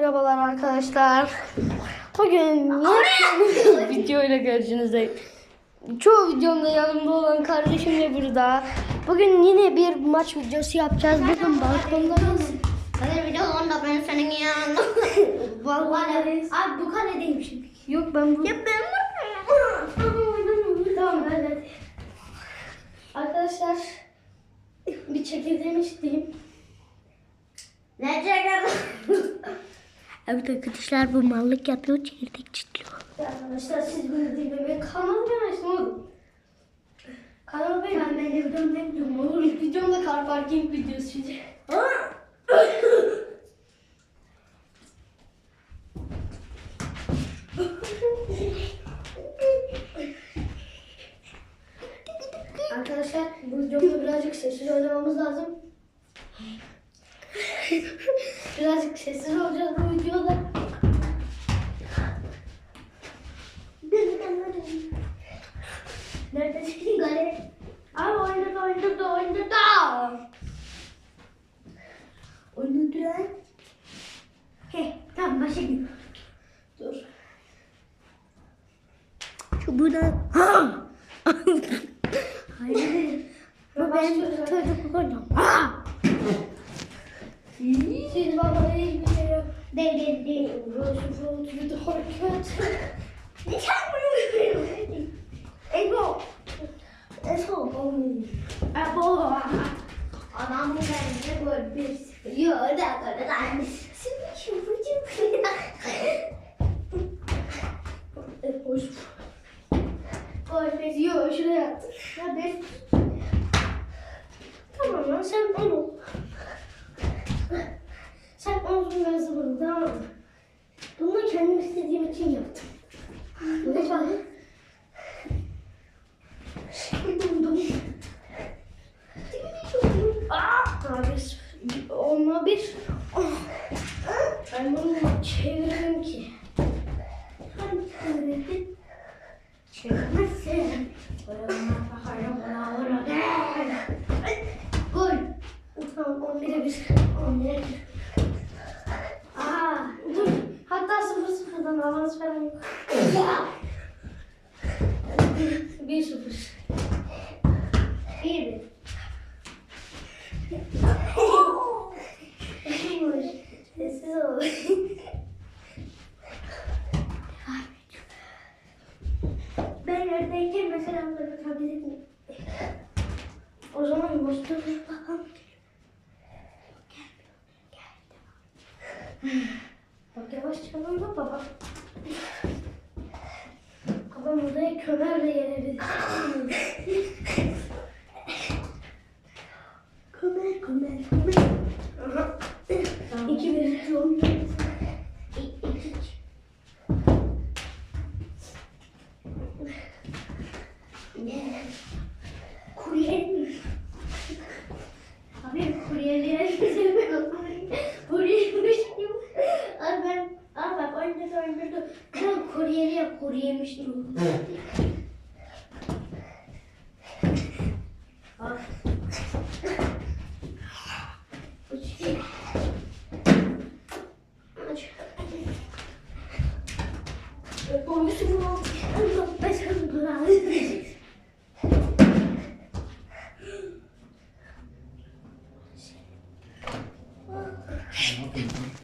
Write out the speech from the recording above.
merhabalar arkadaşlar. Bugün yeni videoyla karşınızdayım. Çoğu videomda yanımda olan kardeşim de burada. Bugün yine bir maç videosu yapacağız. Bugün balkondayız. Bir de onda ben senin yanında. Balkondayız. Abi bu kaledeyim şimdi. Yok ben bu... Ya ben Tamam hadi. Arkadaşlar bir çekirdeğimi isteyeyim. Ne çekerim? Evet arkadaşlar bu mallık yapıyor çekirdek çitliyor. Arkadaşlar siz bunu dinlemeye kanalı beğenmesin oğlum. Kanalı beğen. Ben de videom ne videom olur. Videomda car parking videosu şimdi. Arkadaşlar bu videoda birazcık sessiz oynamamız lazım. Birazcık sessiz olacağız bu videoda. Neredesin galeri? Abi oynadı oynadı oynadı. Oynadı lan. He tamam başa git. Dur. Şu burada. Hayır. Bu ben çocuk oynam. Bana hiçbir şey yok. Değil değil değil. Burası oturuyordu hareket. Ne çarpıyorsun? Ego. Eso. Ego. Adam bu bence gol bir sıfır. Yok da gol da. Şimdi şu fıçı. E, hoş. Gol bir yok şuraya at. Hadi. Tamam lan sen on ol. Sen olsun ben sıfırım tamam mı? Bunu kendim istediğim için yaptım. Ne var? Buldum. Aa, abi olma bir. Ben bunu çevirdim ki. Çevirmezsin. Gol. Tamam 11'e 1. 11'e 1. Aa, dur. Hatta 0 0'dan avans falan yok. Ya. 1 0. Bir. Ben yerdeyken mesela onları tabii etmiyorum. O zaman gösterir bakalım. Bak yavaş çalın da baba. Babam odaya kömerle yere bir. Yol. Ne? Kurye mi? Abi kuryeliğe seviyorum. Kuryemiş gibi. Abi ben, abi bak oynadı oynadı. Ben kuryeliğe kuryemiş gibi. Bak. Uç. Aç. Olmuşum. Ben sana